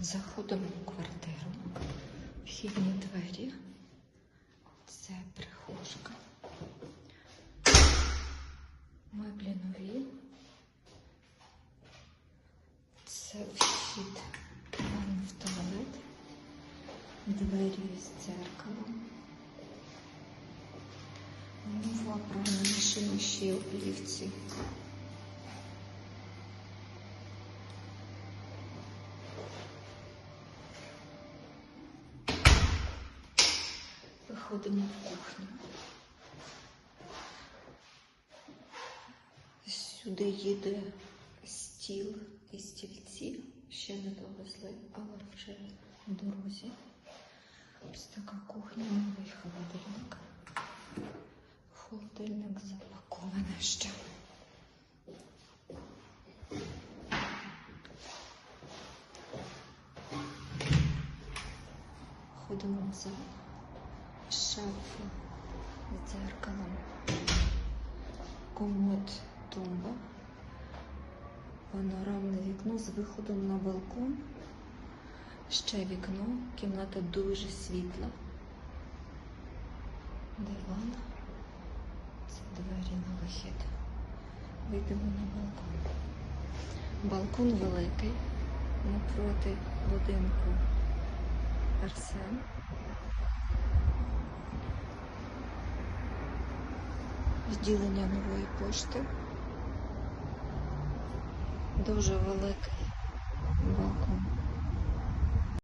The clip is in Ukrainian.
Заходимо у квартиру. Вхідні двері. Це прихожка. Меблі нові. Це вхід в туалет. Двері з дзеркалом. Нова машина ще у плівці. Виходимо в кухню. Сюди їде стіл і стільці. Ще не довезли, але вже в дорозі. Ось така кухня, новий холодильник. Холодильник запакований ще. Ходимо в зал. Шафа з дзеркалом. Комод тумба. Панорамне вікно з виходом на балкон. Ще вікно. Кімната дуже світла. Диван. Це двері на вихід. Вийдемо на балкон. Балкон великий. Напроти будинку Арсен. Відділення нової пошти. Дуже великий